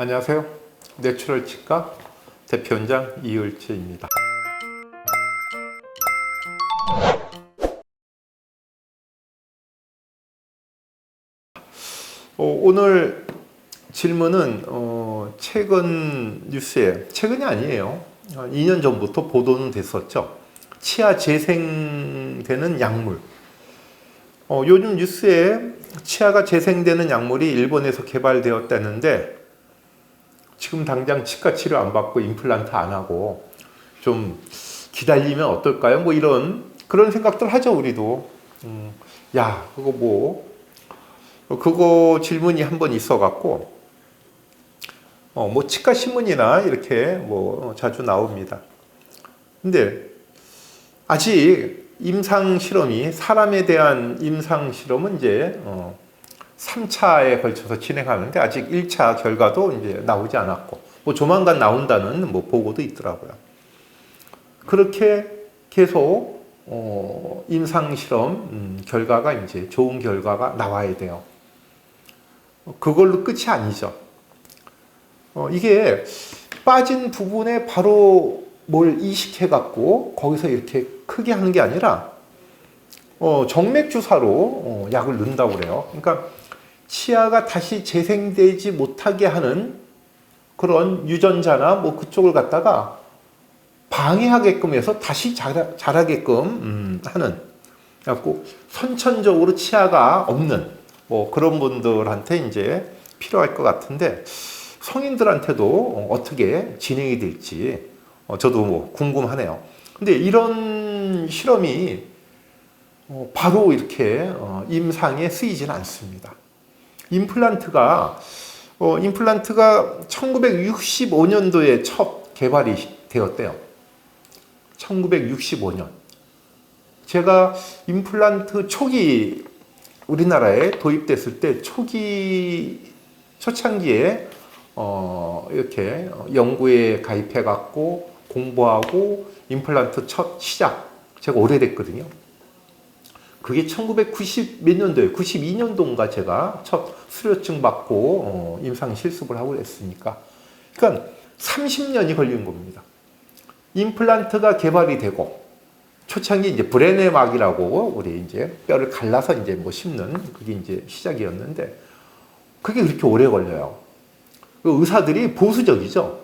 안녕하세요. 내추럴 치과 대표원장 이을채입니다. 어, 오늘 질문은 어, 최근 뉴스에 최근이 아니에요. 한 2년 전부터 보도는 됐었죠. 치아 재생되는 약물. 어, 요즘 뉴스에 치아가 재생되는 약물이 일본에서 개발되었다는데 지금 당장 치과 치료 안 받고 임플란트 안 하고 좀 기다리면 어떨까요? 뭐 이런 그런 생각들 하죠 우리도. 음, 야 그거 뭐 그거 질문이 한 번 있어 갖고 어, 뭐 치과 신문이나 이렇게 뭐 자주 나옵니다. 근데 아직 임상 실험이 사람에 대한 임상 실험은 이제 어, 3차에 걸쳐서 진행하는데 아직 1차 결과도 이제 나오지 않았고 뭐 조만간 나온다는 뭐 보고도 있더라고요. 그렇게 계속 어, 임상 실험 음, 결과가 이제 좋은 결과가 나와야 돼요. 그걸로 끝이 아니죠. 어, 이게 빠진 부분에 바로 뭘 이식해 갖고 거기서 이렇게 크게 하는 게 아니라 어, 정맥 주사로 어, 약을 넣는다고 그래요. 그러니까 치아가 다시 재생되지 못하게 하는 그런 유전자나 뭐 그쪽을 갖다가 방해하게끔 해서 다시 자라, 자라게끔 음, 하는 그래갖고 선천적으로 치아가 없는 뭐 그런 분들한테 이제 필요할 것 같은데 성인들한테도 어떻게 진행이 될지 어, 저도 뭐 궁금하네요. 근데 이런 실험이 어, 바로 이렇게 어, 임상에 쓰이지는 않습니다. 임플란트가 어, 임플란트가 1965년도에 첫 개발이 되었대요. 1965년. 제가 임플란트 초기 우리나라에 도입됐을 때 초기 초창기에 어, 이렇게 연구에 가입해 갖고 공부하고 임플란트 첫 시작 제가 오래됐거든요. 그게 1990 몇 년도에 92년도인가 제가 첫 수료증 받고 어, 임상 실습을 하고 그랬으니까 그러니까 30년이 걸린 겁니다. 임플란트가 개발이 되고 초창기 이제 브레네막이라고 우리 이제 뼈를 갈라서 이제 뭐 심는 그게 이제 시작이었는데 그게 그렇게 오래 걸려요. 그 의사들이 보수적이죠.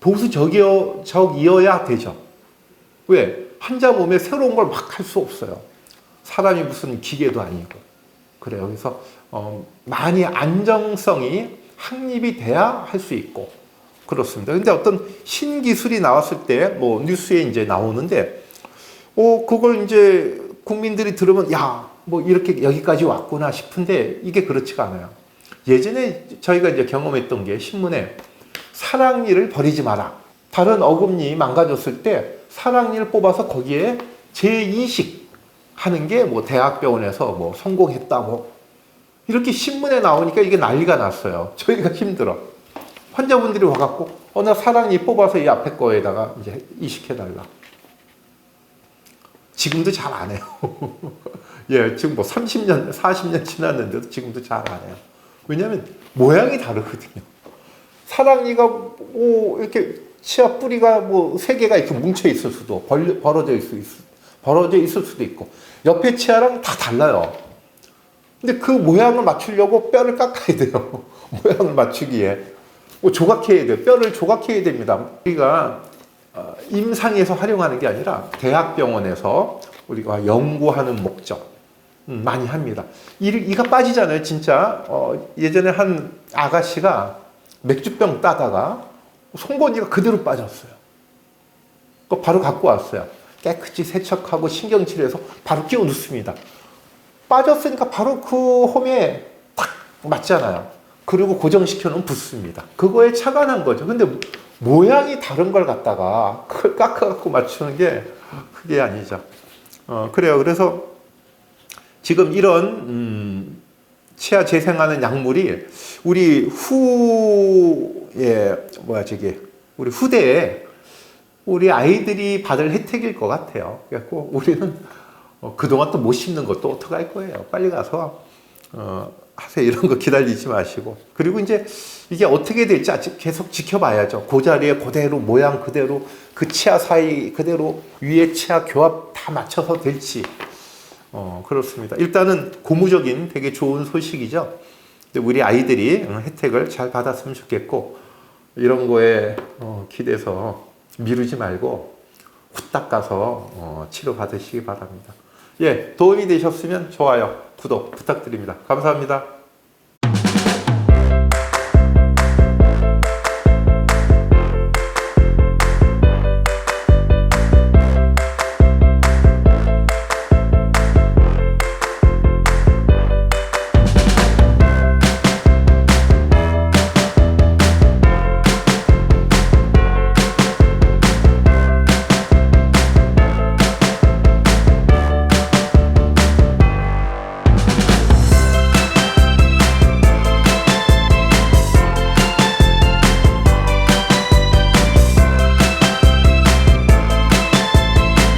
보수적이어야 되죠. 왜? 환자 몸에 새로운 걸 막 할 수 없어요. 사람이 무슨 기계도 아니고. 그래요. 그래서 어, 많이 안정성이 확립이 돼야 할 수 있고 그렇습니다. 근데 어떤 신기술이 나왔을 때 뭐 뉴스에 이제 나오는데 어, 그걸 이제 국민들이 들으면 야, 뭐 이렇게 여기까지 왔구나 싶은데 이게 그렇지가 않아요. 예전에 저희가 이제 경험했던 게 신문에 사랑니를 버리지 마라. 다른 어금니 망가졌을 때 사랑니를 뽑아서 거기에 재이식 하는 게 뭐 대학병원에서 뭐 성공했다 뭐 이렇게 신문에 나오니까 이게 난리가 났어요. 저희가 힘들어. 환자분들이 와갖고 어 나 사랑니 뽑아서 이 앞에 거에다가 이제 이식해달라. 지금도 잘 안 해요. 예, 지금 뭐 30년, 40년 지났는데도 지금도 잘 안 해요. 왜냐하면 모양이 다르거든요. 사랑니가 뭐 이렇게 치아 뿌리가 뭐 세 개가 이렇게 뭉쳐 있을 수도 벌, 벌어져 있을 수 벌어져 있을 수도 있고 옆에 치아랑 다 달라요. 근데 그 모양을 맞추려고 뼈를 깎아야 돼요. 모양을 맞추기에 뭐 조각해야 돼요. 뼈를 조각해야 됩니다. 우리가 어, 임상에서 활용하는 게 아니라 대학병원에서 우리가 연구하는 목적 음, 많이 합니다. 이, 이가 빠지잖아요, 진짜. 어, 예전에 한 아가씨가 맥주병 따다가 송곳니가 그대로 빠졌어요. 그 바로 갖고 왔어요. 깨끗이 세척하고 신경치료해서 바로 끼워 넣습니다. 빠졌으니까 바로 그 홈에 탁 맞잖아요. 그리고 고정시켜 놓으면 붙습니다. 그거에 착안한 거죠. 근데 모양이 다른 걸 갖다가 그걸 깎아갖고 맞추는 게 그게 아니죠. 어, 그래요. 그래서 지금 이런 음, 치아 재생하는 약물이 우리 후에 뭐야 저기 우리 후대에 우리 아이들이 받을 혜택일 것 같아요. 그래갖고 우리는 어, 그동안 또 못 심는 것도 어떡할 거예요. 빨리 가서 어, 하세요. 이런 거 기다리지 마시고. 그리고 이제 이게 어떻게 될지 아직 계속 지켜봐야죠. 그 자리에 그대로 모양 그대로 그 치아 사이 그대로 위에 치아 교합 다 맞춰서 될지. 어, 그렇습니다. 일단은 고무적인 되게 좋은 소식이죠. 우리 아이들이 어, 혜택을 잘 받았으면 좋겠고, 이런 거에 어, 기대서 미루지 말고 후딱 가서 어, 치료 받으시기 바랍니다. 예, 도움이 되셨으면 좋아요, 구독 부탁드립니다. 감사합니다.